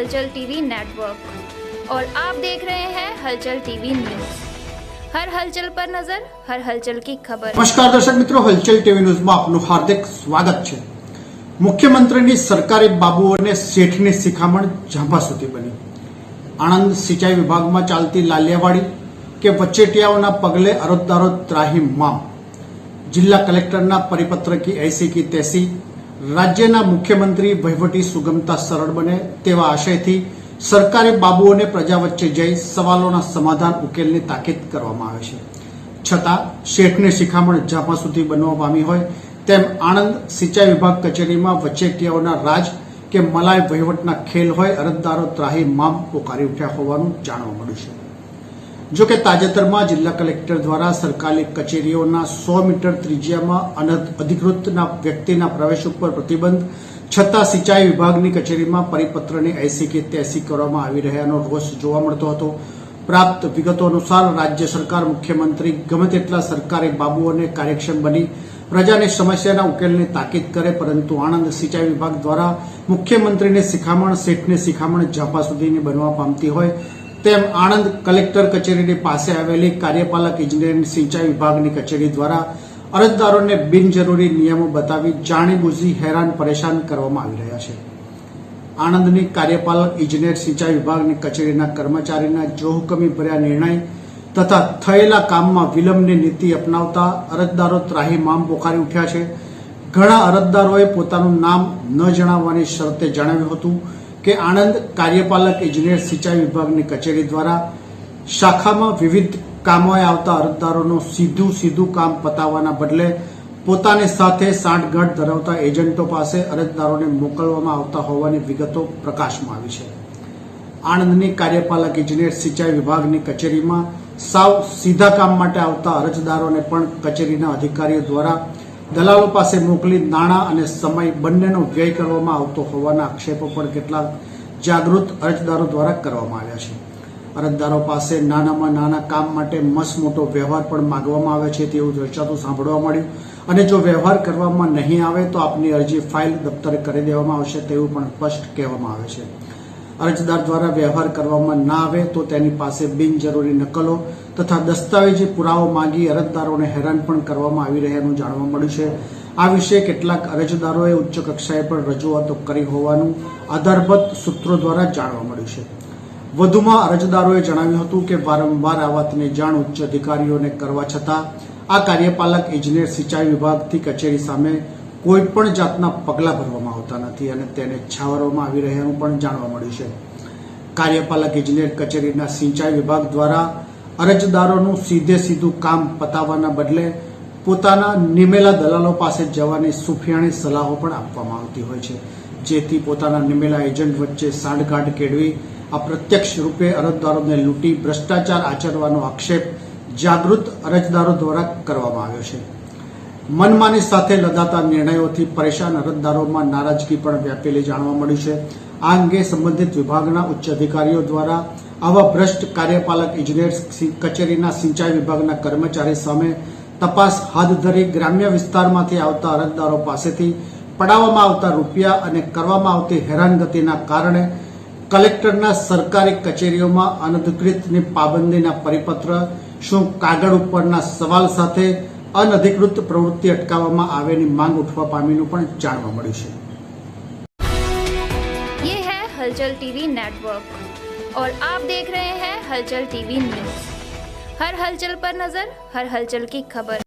हलचल TV network और आप देख रहे हैं हलचल टीवी न्यूज हर हलचल पर नजर हर हलचल की खबर નમસ્કાર દર્શક મિત્રો હલચલ ટીવી ન્યૂઝમાં આપનું હાર્દિક સ્વાગત છે મુખ્યમંત્રીની સરકારી બાબુઓને શેઠની શિખામણ ઝાંપા સુધી બની આણંદ સિંચાઈ વિભાગમાં ચાલતી લાલિયાવાડી કે વચેટિયાઓના પગલે અરોજદારો ત્રાહીમ મામ જિલ્લા કલેક્ટરના પરિપત્ર કી એસી કી તેસી રાજ્યના મુખ્યમંત્રી વહીવટી સુગમતા સરળ બને તેવા આશયથી સરકારી બાબુઓને પ્રજા વચ્ચે જઈ સવાલોના સમાધાન ઉકેલની તાકીદ કરવામાં આવે છે. છતાં, શેઠની શિખામણ જામા સુધી બનવા પામી હોય તેમ આણંદ સિંચાઈ વિભાગ કચેરીમાં વચેટિયાઓના રાજ કે મલાય વહીવટના ખેલ હોય અરજદારો ત્રાહી મામ પોકારી ઉઠ્યા હોવાનું જાણવા મળ્યું છે. જો કે તાજેતરમાં જિલ્લા કલેક્ટર દ્વારા સરકારી કચેરીઓના સો મીટર ત્રિજ્યામાં અધિકૃતના વ્યક્તિના પ્રવેશ ઉપર પ્રતિબંધ, છતાં સિંચાઈ વિભાગની કચેરીમાં પરિપત્રની એસી કે તેસી કરવામાં આવી રહ્યાનો રોષ જોવા મળતો હતો. પ્રાપ્ત વિગતો અનુસાર રાજ્ય સરકાર, મુખ્યમંત્રી ગમે તેટલા સરકારી બાબુઓને કાર્યક્ષમ બની પ્રજાની સમસ્યાના ઉકેલની તાકીદ કરે, પરંતુ આણંદ સિંચાઈ વિભાગ દ્વારા મુખ્યમંત્રીની શિખામણ, શેઠની શિખામણ ઝાપા સુધીની બનવા પામતી હોય તેમ આણંદ કલેક્ટર કચેરીની પાસે આવેલી કાર્યપાલક ઇજનેરની સિંચાઈ વિભાગની કચેરી દ્વારા અરજદારોને બિનજરૂરી નિયમો બતાવી જાણીબુજી હેરાન પરેશાન કરવામાં આવી રહ્યા છે. આણંદની કાર્યપાલક ઇજનેર સિંચાઈ વિભાગની કચેરીના કર્મચારીના જોહુકમી ભર્યા નિર્ણય તથા થયેલા કામમાં વિલંબની નીતિ અપનાવતા અરજદારો ત્રાહીમામ પોખારી ઉઠ્યા છે. ઘણા અરજદારોએ પોતાનું નામ ન જણાવવાની શરતે જણાવ્યું હતું. કે આણંદ કાર્યપાલક ઇજનેર સિંચાઈ વિભાગની કચેરી દ્વારા શાખામાં વિવિધ કામોએ આવતા અરજદારોનું સીધું સીધું કામ પતાવવાના બદલે પોતાની સાથે સાંઠગાંઠ ધરાવતા એજન્ટો પાસે અરજદારોને મોકલવામાં આવતા હોવાની વિગતો પ્રકાશમાં આવી છે. આણંદની કાર્યપાલક ઇજનેર સિંચાઈ વિભાગની કચેરીમાં સાવ સીધા કામ માટે આવતા અરજદારોને પણ કચેરીના અધિકારીઓ દ્વારા દલાલો પાસે મોકલી નાણાં અને સમય બંનેનો વ્યય કરવામાં આવતો હોવાના આક્ષેપો પણ કેટલાક જાગૃત અરજદારો દ્વારા કરવામાં આવ્યા છે. અરજદારો પાસે નાનામાં નાના કામ માટે મસ મોટો વ્યવહાર પણ માંગવામાં આવે છે તેવું ચર્ચાતું સાંભળવા મળ્યું. અને જો વ્યવહાર કરવામાં નહીં આવે તો આપની અરજી ફાઇલ દફતરે કરી દેવામાં આવશે તેવું પણ સ્પષ્ટ કહેવામાં આવે છે. અરજદાર દ્વારા વ્યવહાર કરવામાં ના આવે તો તેની પાસે બિનજરૂરી નકલો તથા દસ્તાવેજી પુરાવો માંગી અરજદારોને હેરાન પણ કરવામાં આવી રહ્યાનું જાણવા મળ્યું છે. આ વિશે કેટલાક અરજદારોએ ઉચ્ચ કક્ષાએ પણ રજૂઆતો કરી હોવાનું આધારભૂત સૂત્રો દ્વારા જાણવા મળ્યું છે. વધુમાં અરજદારોએ જણાવ્યું હતું કે વારંવાર આ વાતની જાણ ઉચ્ચ અધિકારીઓને કરવા છતાં આ કાર્યપાલક ઇજનેર સિંચાઈ વિભાગથી કચેરી સામે કોઈ પણ જાતના પગલાં ભરવામાં આવતા નથી અને તેને છાવરવામાં આવી રહ્યાનું પણ જાણવા મળ્યું છે. કાર્યપાલક ઇજનેર કચેરીના સિંચાઈ વિભાગ દ્વારા અરજદારોનું સીધે સીધું કામ પતાવવાના બદલે પોતાના નિમેલા દલાલો પાસે જવાની સુફિયાણી સલાહો પણ આપવામાં આવતી હોય છે. જેથી પોતાના નિમેલા એજન્ટ વચ્ચે સાંઠગાંઠ કેળવી આ પ્રત્યક્ષ રૂપે અરજદારોને લૂંટી ભ્રષ્ટાચાર આચરવાનો આક્ષેપ જાગૃત અરજદારો દ્વારા કરવામાં આવ્યો છે. મનમાની સાથે લદાતા નિર્ણયોથી પરેશાન અરજદારોમાં નારાજગી પણ વ્યાપેલી જાણવા મળી છે. આ અંગે સંબંધિત વિભાગના ઉચ્ચ અધિકારીઓ દ્વારા આવા ભ્રષ્ટ કાર્યપાલક ઇજનેર કચેરીના સિંચાઈ વિભાગના કર્મચારી સામે તપાસ હાથ ધરી ગ્રામ્ય વિસ્તારમાંથી આવતા અરજદારો પાસેથી પડાવવામાં આવતા રૂપિયા અને કરવામાં આવતી હેરાનગતિના કારણે કલેક્ટરના સરકારી કચેરીઓમાં અનધિકૃતની પાબંદીના પરિપત્ર શું કાગળ ઉપરના સવાલ સાથે અનધિકૃત પ્રવૃત્તિ અટકાવવામાં આવેની માંગ ઉઠવા પામીનું પણ જાણવા મળ્યું છે ये है हलचल टीवी नेटवर्क और आप देख रहे हैं हलचल टीवी न्यूज हर हलचल पर नजर हर हलचल की खबर